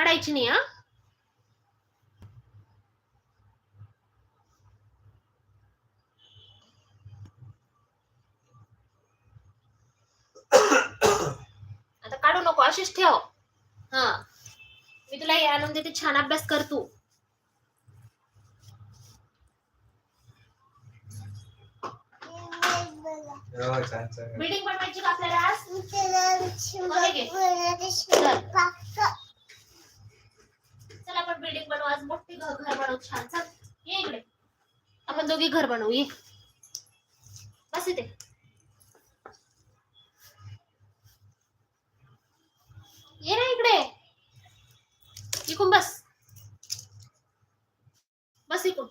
काढायची नाही हा? आता काढू नको अशीच ठेव. हा. मी तुला हे आणून देते छान अभ्यास कर तू हो छान छान बिल्डिंग बनवायची का आपल्याला आज चल आपण बिल्डिंग बनवू आज मोठी घ- घर बनवू छान चल ये इकडे आपण दोघी घर बनवू ये. बस इथे. ये ना इकडे. इकून बस. बस इकून.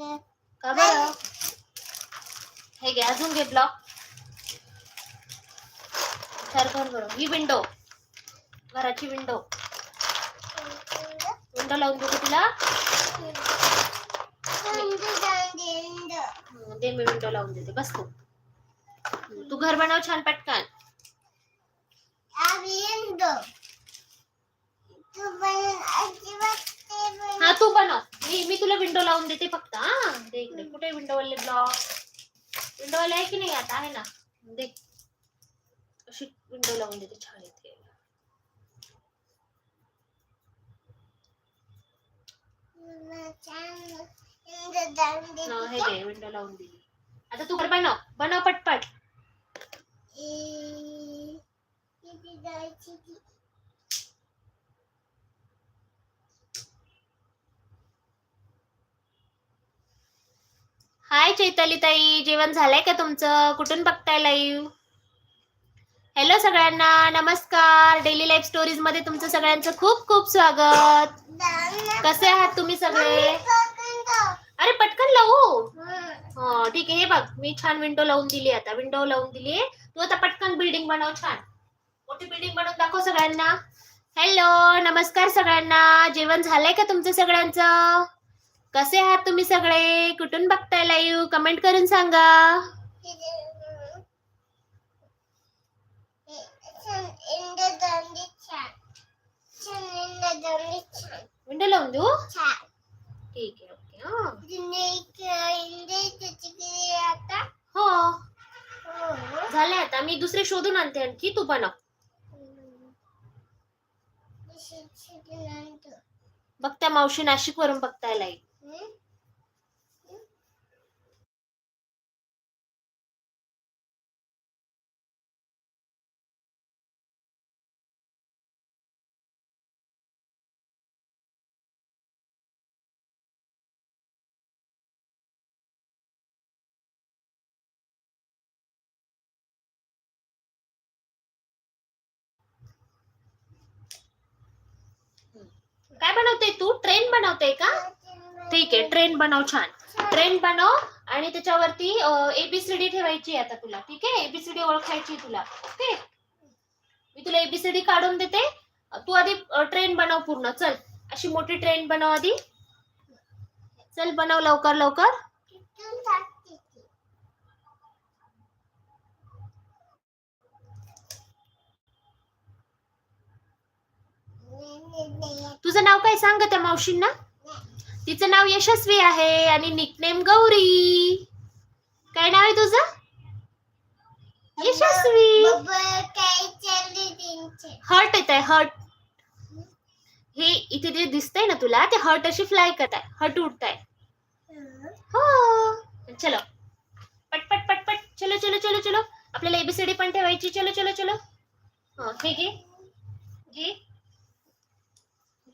का बरं? हे घे अजून घे ब्लॉक तर कर बरं. ही विंडो घराची विंडो विंडो लावून देते तुला? दे मी विंडो लावून देते. बस तू. तू घर बनव छान पटकन. हा तू बनव. मी मी तुला विंडो लावून देते फक्त हा. दे इकडे. कुठे विंडो वाले ब्लॉक विंडो वाले आहे की नाही आता? आहे ना. दे. अशी विंडो लावून देते छान इथे हा, हे घे विंडो लावून दिली. आता तू घर बनव. बनव पटपट. चैताली ताई जेवण झालंय का तुमचं? कुठून बघताय लाईव्ह हॅलो सगळ्यांना नमस्कार. डेली लाईफ स्टोरीजमध्ये तुमचं सगळ्यांचं खूप खूप स्वागत. कसे आहात तुम्ही सगळे? अरे पटकन लावू? हो ठीक आहे. हे बघ मी छान विंडो लावून दिली आता. विंडो लावून दिली. तू आता पटकन बिल्डिंग बनव छान. मोठी बिल्डिंग बनवून दाखव सगळ्यांना. हॅलो नमस्कार सगळ्यांना. जेवण झालंय का तुमचं सगळ्यांचं? कसे आहात तुम्ही सगळे? कुठून बघताय लाईव्ह कमेंट करून सांगा. विंडो लावून देऊ? ठीक आहे ओके हो. झाले आता. मी दुसरे शोधून आणते आणखी. तू बनव बघत्या मावशी नाशिक वरून बघताय लाईव्ह काय बनवते तू? ट्रेन बनवते का? ठीक आहे ट्रेन बनव छान. ट्रेन बनव आणि त्याच्यावरती एबीसीडी ठेवायची आता तुला ठीक आहे? एबीसीडी ओळखायची तुला ओके? मी तुला एबीसीडी काढून देते. तू आधी ट्रेन बनव पूर्ण चल. अशी मोठी ट्रेन बनव आधी. चल बनव लवकर लवकर. तुझं नाव काय सांग त्या मावशींना? तिचं नाव यशस्वी आहे आणि निकनेम गौरी. काय नाव आहे तुझं? यशस्वी. हर्ट येत आहे हर्ट हे इथे जे दिसतंय ना तुला ते हर्ट अशी फ्लाय करत आहे हर्ट उडत आहे. हो. चलो. पटपट पटपट चलो चलो चलो चलो. आपल्याला एबीसीडी पण ठेवायची. चलो चलो चलो. हो, हा हे घे. घे.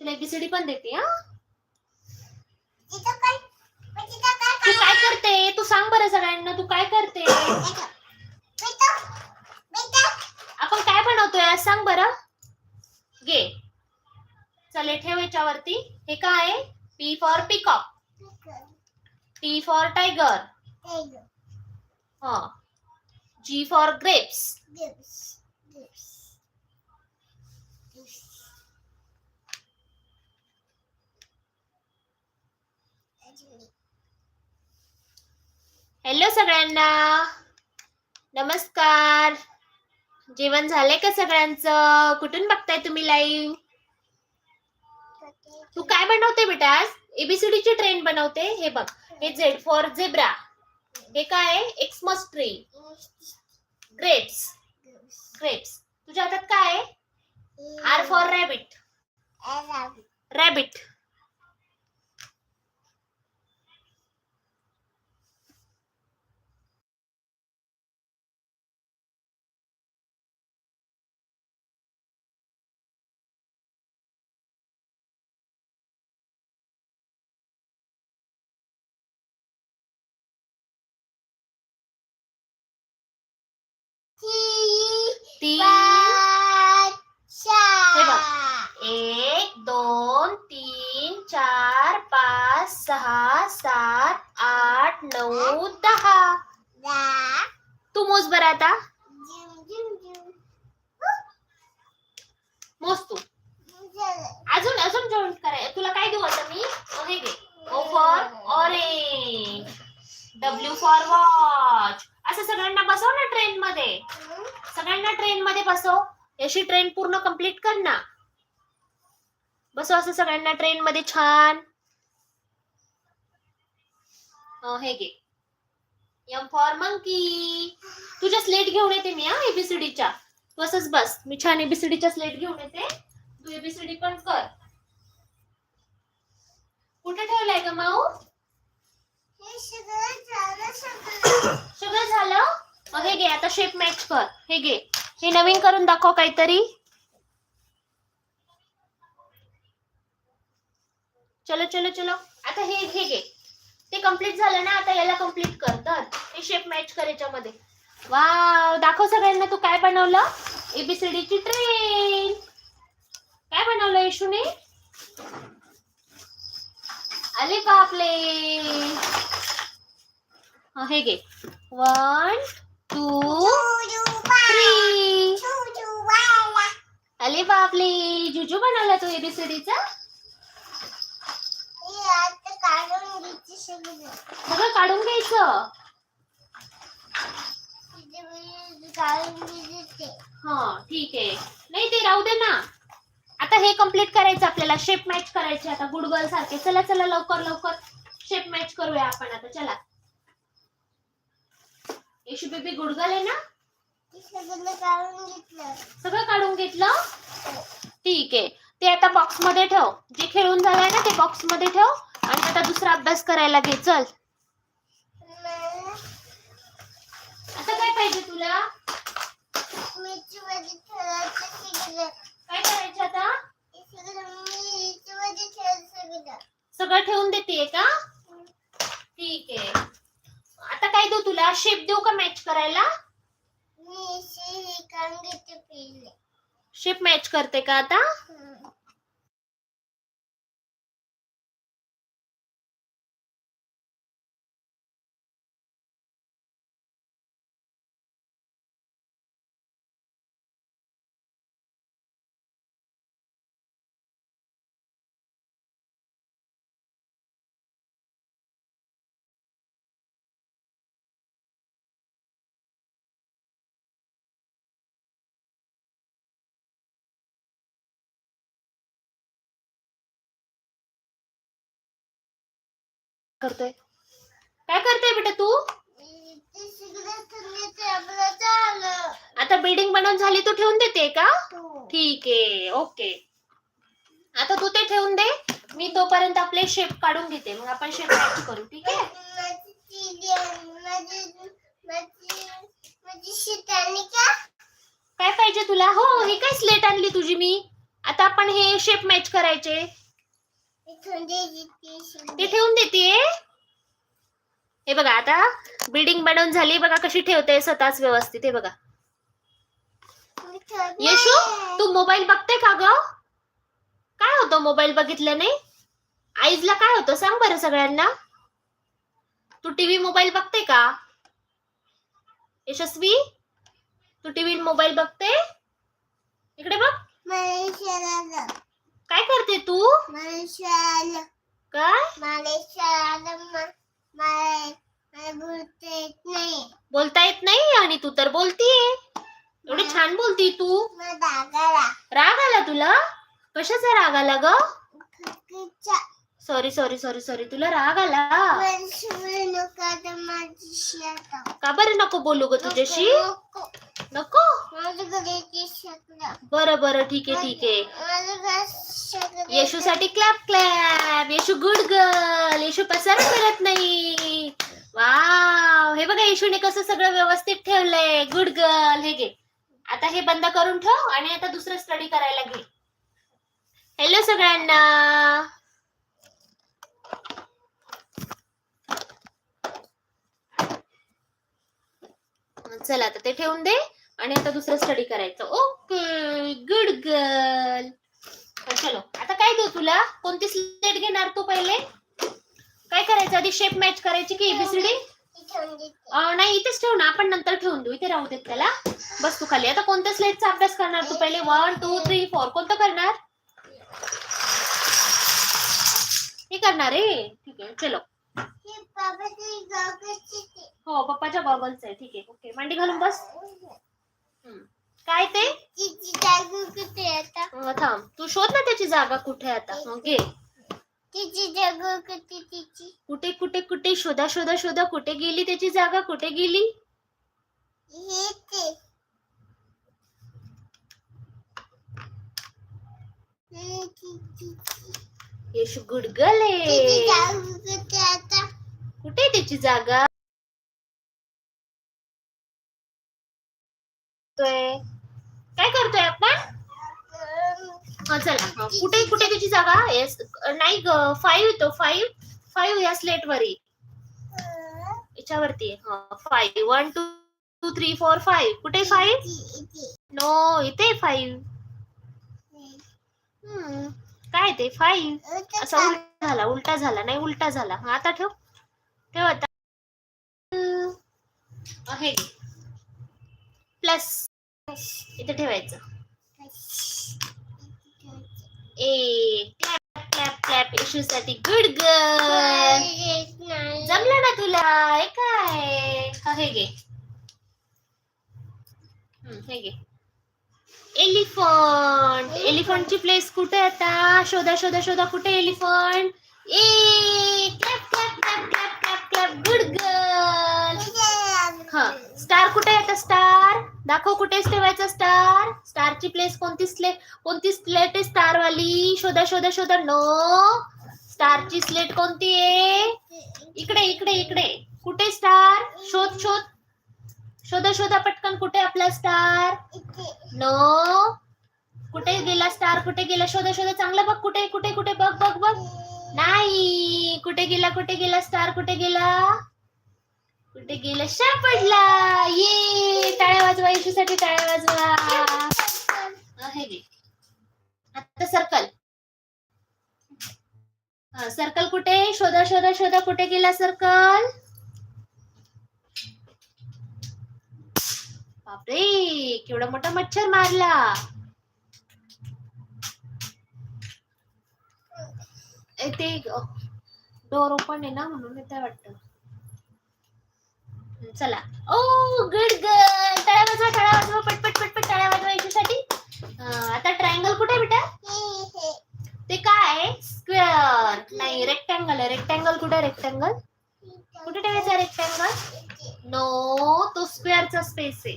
तुला एबीसीडी पण देते हा? तू काय करते? तू सांग बरं सगळ्यांना तू काय करते? आपण काय बनवतोय आज सांग बरं? घे. चल ठेव याच्यावरती. हे काय आहे? P for peacock T for tiger हा. जी फॉर ग्रेप्स हॅलो सगळ्यांना. नमस्कार. जेवण झालंय का सगळ्यांचं? कुठून बघताय तुम्ही लाईव्ह तू काय बनवते बेटा आज? एबीसीडी ची ट्रेन बनवते? हे बघ. हे झेड फॉर झेब्रा हे काय आहे? एक्समस ट्री ग्रेप्स ग्रेप्स तुझ्या हातात काय आहे? आर फॉर रॅबिट रॅबिट तीन. एक दोन तीन चार पाच सहा सात आठ नऊ दहा. तू मोज बरं आता. मोज तू. अजून अजून जॉईन कराय तुला काय देऊ आता मी? अ, हे घे. O for orange W for watch असं सगळ्यांना बसव ना ट्रेन मध्ये. सगळ्यांना ट्रेन मध्ये बसव. अशी ट्रेन पूर्ण कंप्लीट कर ना. बसव असं सगळ्यांना ट्रेन मध्ये छान. हे घे. एम फॉर मंकी तुझ्या स्लेट घेऊन येते मी हा एबीसीडीच्या तू असंच बस. मी छान एबीसीडीच्या स्लेट घेऊन येते. तू एबीसीडी पण कर. कुठे ठेवलंय का माऊ? सगळं झालं? मग हे घे आता शेप मॅच कर. हे घे. हे नवीन करून दाखव काहीतरी. चलो चलो चलो. आता हे हे घे. ते कंप्लीट झालं ना आता याला कंप्लीट कर. तर हे शेप मॅच कर याच्यामध्ये. वाव दाखव सगळ्यांना तू काय बनवलं? एबीसीडी ची ट्रेन काय बनवलं येशूने? आले बापले हे घे. वन टू थ्री अरे बापले जुजू बनवला तू एबीसीडीचा सगळं काढून घ्यायचं? हा ठीक आहे. नाही ते राहू दे ना. आता हे कंप्लीट करायचं आपल्याला. शेप मॅच करायचे. आता गुडगल सारखे. चला चला लवकर लवकर. शेप मॅच करूया आपण आता. चला. येशू बेबी गुडगल ना? सगळं काढून घेतलं? ठीक आहे. ते आता बॉक्समध्ये ठेव. जे खेळून झालंय ना ते बॉक्समध्ये ठेव. आणि आता दुसरा अभ्यास करायला घे. चल. आता काय पाहिजे तुला? काय करायचं आता? सगळं ठेवून देते का? ठीक आहे. आता काय देऊ तुला? शेप देऊ का मॅच करायला? शेप मॅच करते का आता? करतोय? काय करते बेटा तू? आता बिल्डिंग बनवून झाली तू ठेवून देते का? ठीक आहे ओके आता तू ते ठेवून दे मी तोपर्यंत आपले शेप काढून घेते. मग आपण शेप मॅच करू ठीक आहे? काय पाहिजे तुला? हो ही काय स्लेट आणली तुझी मी. आता आपण हे शेप मॅच करायचे. ते ठेवून देते. हे बघा आता बिल्डिंग बनवून झाली बघा कशी ठेवते स्वतःच व्यवस्थित हे बघा. यशू तू मोबाईल बघते का ग? काय होतं मोबाईल बघितल्याने? आईजला काय होतं सांग बरं सगळ्यांना. तू टीव्ही मोबाईल बघते का? यशस्वी तू टीव्ही मोबाईल बघते? इकडे बघ. काय करते तू? काय? बोलता येत नाही. आणि तू तर बोलतीये. एवढी छान बोलती तू. राग आला तुला? कशाचा राग आला ग? सॉरी सॉरी सॉरी सॉरी तुला राग आला? का बरं नको बोलू ग तुझ्याशी? नको बरं बरं. ठीक आहे ठीक आहे. येशू साठी clap clap. Yeshu good girl Yeshu पसारा करत नाही. वाव हे बघा येशूने कसं सगळं व्यवस्थित ठेवलंय. गुड गर्ल हे घे. आता हे बंद करून ठेव आणि आता दुसरं स्टडी करायला घे. हॅलो सगळ्यांना. चला आता ते ठेवून दे आणि आता दुसरं स्टडी करायचं. ओके गुड गर्ल चलो आता काय देऊ तुला? कोणती स्लेट घेणार तू पहिले? काय करायचं? आधी शेप मॅच करायची की एबीसीडी नाही इथेच ठेवू ना. आपण नंतर ठेवून देऊ. इथे राहू देत त्याला. बस तू खाली. आता कोणत्या स्लेटचा अभ्यास करणार तू पहिले? वन टू थ्री फोर कोणतं करणार? हे करणार आहे ठीक आहे चलो. हो पप्पाच्या गॉगल्स आहे. ठीक आहे. ओके मांडी घालून बस. काय ते? अं, थांब. तू शोध ना त्याची जागा कुठे आहे आता. तिची जागा तिची? कुठे कुठे कुठे? शोधा शोधा शोधा. कुठे गेली त्याची जागा? कुठे गेली? हे ते हे तिची. यश तिची जागा किती आता? कुठे आहे त्याची जागा तोय. काय करतोय आपण हा चला हा, कुठे कुठे त्याची जागा येस नाही ग फाईव्ह तो फाईव्ह फाईव्ह या स्लेट वर. याच्यावरती five one two two three four five कुठे फाईव्ह नो इथे फाईव्ह काय ते फाईव्ह असा उलटा झाला उलटा झाला नाही उलटा झाला. हा आता ठेव. ठेव आता. हे प्लस इथे ठेवायचं. ए क्लॅप क्लॅप क्लॅप इशू साठी गुड गर्ल जमलं ना तुला? हे काय? हे गे हे गे एलिफंट एलिफंटची प्लेस कुठे आता? शोधा शोधा शोधा कुठे एलिफंट ए clap clap clap clap clap clap good girl हा. स्टार कुठे आहे आता? स्टार दाखव कुठे ठेवायचा स्टार स्टारची प्लेस कोणती स्लेट कोणती स्लेट आहे स्टार वाली शोधा शोधा. शोधा नो स्टारची स्लेट कोणती आहे? इकडे इकडे इकडे. कुठे स्टार शोध शोध. शोधा शोधा पटकन कुठे आपला स्टार नो कुठे गेला स्टार कुठे गेला? शोधा शोधा. चांगला बघ कुठे कुठे कुठे बघ बघ बघ. नाही. कुठे गेला कुठे गेला स्टार कुठे गेला? कुठे गेला? सापडला ये टाळ्या वाजवा येशूसाठी टाळ्या वाजवा. हे घे. आता सर्कल सर्कल कुठे? शोधा शोधा शोधा कुठे गेला सर्कल बापरे केवढा मोठा मच्छर मारला. ते डोर ओपन आहे ना म्हणून येते वाटतं. चला. ओ गुड गर्ल टाळ्या वाजवा टाळ्या वाजवा पटपट पटपट टाळ्या वाजवा याच्यासाठी. आता ट्रायंगल कुठे बेटा? ते काय स्क्वेअर नाही रेक्टँगल आहे. रेक्टँगल कुठे रेक्टँगल कुठे ठेवायचा रेक्टँगल नो तो स्क्वेअरचा स्पेस आहे.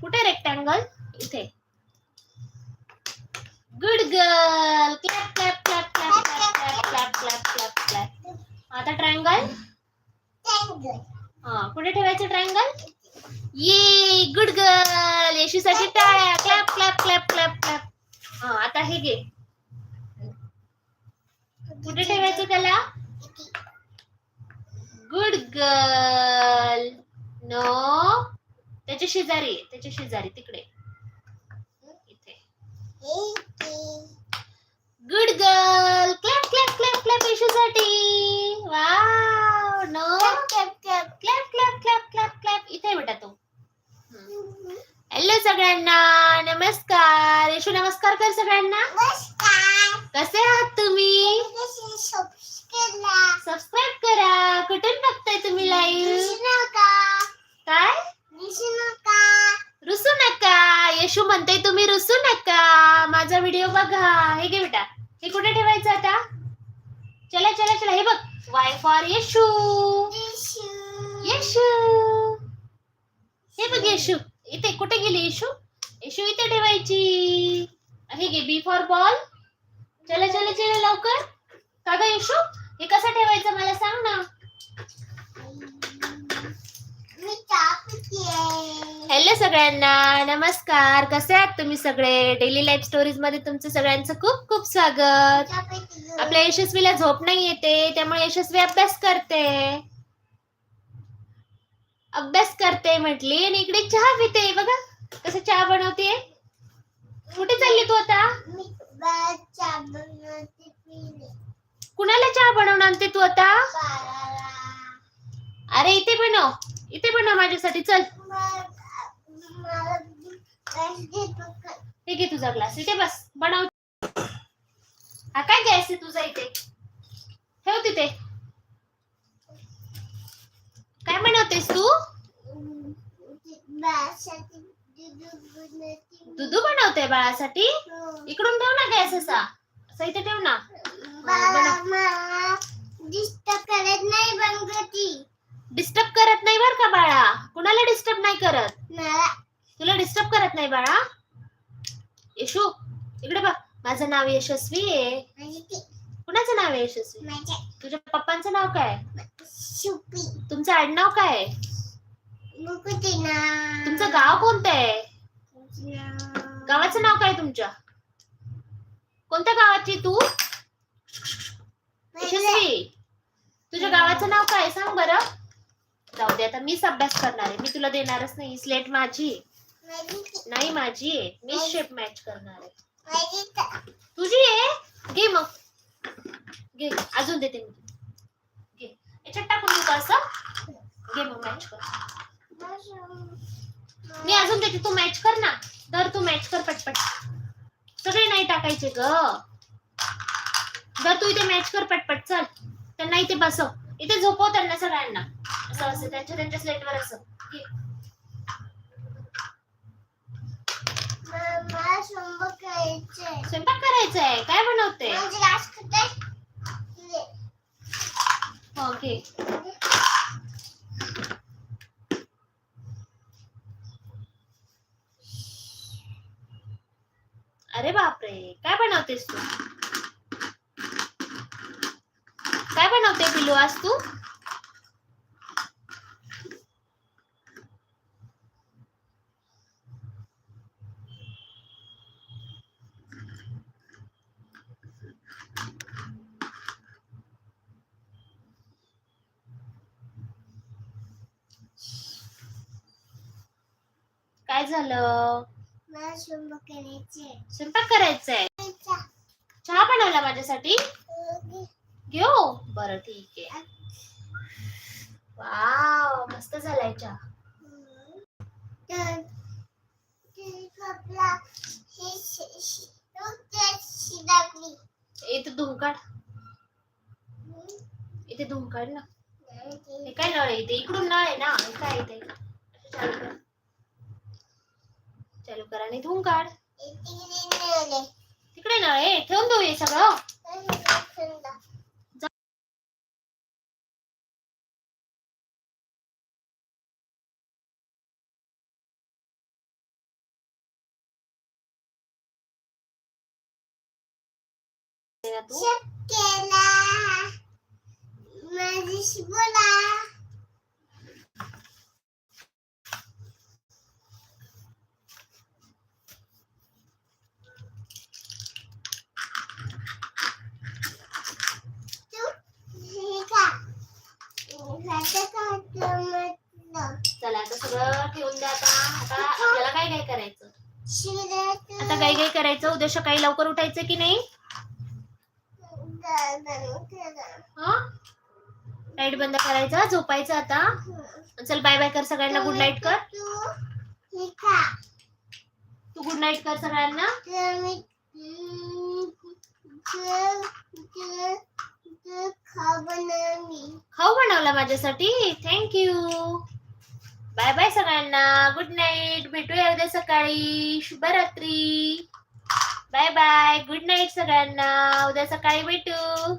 कुठे रेक्टँगल इथे. Good girl clap clap clap clap clap clap clap clap clap आता ट्रायंगल कुठे ठेवायचं ट्रायंगल ये गुड गर्ल येशूसाठी टाळ्या. Clap clap clap clap clap हा आता हे घे. कुठे ठेवायचं त्याला? गुड गर्ल नो त्याच्या शेजारी आहे, त्याच्या शेजारी तिकडे. इथे. Good girl clap clap clap clap यशूसाठी wow no clap clap clap clap clap clap इथे आहे बेटा तो. हॅलो सगळ्यांना. नमस्कार. यशू नमस्कार कर सगळ्यांना. कसे आहात तुम्ही कशी सबस्क्राईब सबस्क्राईब करा कुठून बघताय तुम्ही लाईव्ह दिसू नका काय दिसू नका रुसू नका यशू म्हणते तुम्ही रुसू नका माझा व्हिडिओ बघा हे घे बेटा हे कुठे ठेवायचं आता चला चला चला हे बघ वाय फॉर यशू दिसू यशू हे बघ यशू इथे कुठे गेली यशू यशू इथे ठेवायची हे घे बी फॉर बॉल चला चला चला लवकर का ग यशू हे कसं ठेवायचं मला सांग ना मी तापते हॅलो सगळ्यांना नमस्कार कसे आहात तुम्ही सगळे. डेली लाईफ स्टोरीजमध्ये तुमचं सगळ्यांचं खूप खूप स्वागत. आपल्या यशस्वीला झोप नाही येते त्यामुळे यशस्वी अभ्यास करते. अभ्यास करते म्हटली आणि इकडे चहा पिते बघा कसं चहा बनवते. कुठे चालली तू आता? कुणाला चहा बनवून आणते तू आता? अरे इथे बनव. इथे बनव माझ्यासाठी चल. हे घे तुझा ग्लास इथे बस. बनव. हा काय गॅस आहे तुझा इथे? ठेव तिथे. काय बनवतेस तू? दूध बनवते बाळासाठी. इकडून ठेव ना गॅस असा. असा इथे ठेव ना. डिस्टर्ब करत नाही बनगती डिस्टर्ब करत नाही बर का बाळा? कुणाला डिस्टर्ब नाही करत? तुला डिस्टर्ब करत नाही बाळा. यशू इकडे बघ. माझं नाव यशस्वी आहे. कुणाचं नाव आहे यशस्वी? तुझ्या पप्पांचं नाव काय? तुमचं आडनाव काय? तुमचं गाव कोणतं आहे? गावाचं नाव काय तुमच्या? कोणत्या गावाची तू? यशस्वी. तुझ्या गावाचं नाव काय? सांग बरं. जाऊ दे आता मीच अभ्यास करणार आहे. मी तुला देणारच नाही. स्लेट माझी. नाही माझी आहे. मीच शेप मॅच करणार आहे. तुझी आहे? घे मग. घे. अजून देते मी घे. याच्यात टाकून देऊ का असं. घे मग मॅच कर. मी अजून देते. तू मॅच कर ना. दर तू मॅच कर पटपट. सगळे नाही टाकायचे ग. दर तू इथे मॅच कर पटपट. चल. त्यांना इथे बसव. इथे झोपव त्यांना सगळ्यांना. असं असं. त्यांच्या त्यांच्या स्लेटवर असं घे. मला मला शंभर करायचंय स्वयंपाक करायचा आहे काय बनवते? कुठे? हो अरे बापरे काय बनवतेस तू? काय बनवते पिलू आज तू? काय झालं? मला स्वयंपाक करायचंय. चहा. बनवला माझ्यासाठी? घेऊ? बरं ठीक आहे. वाव मस्त झालाय चहा. इथे धुवून काढ. इथे धुवून काढ ना. काय नळ इथे इकडून नळ आहे ना? काय इथे चालू कर चालू कर आणि धुवून काढ ते तिकडे नेले. तिकडे नळ आहे ठेवून देऊ हे सगळं आणि दाखवून दा. तू केला माझ्याशी बोला चला आता द्या आता. काय काय करायचं? आता काय काय करायचं? उद्या सकाळी लवकर उठायचं की नाही? लाइट बंद करायचं झोपायचं आता. चल बाय बाय कर सगळ्यांना. गुड नाईट कर. तू गुड नाईट कर सगळ्यांना. तर मी खाऊ बनवला माझ्यासाठी. थँक्यू बाय बाय सगळ्यांना. गुड नाईट भेटूया उद्या सकाळी. शुभरात्री. बाय बाय गुड नाईट सगळ्यांना. उद्या सकाळी भेटू.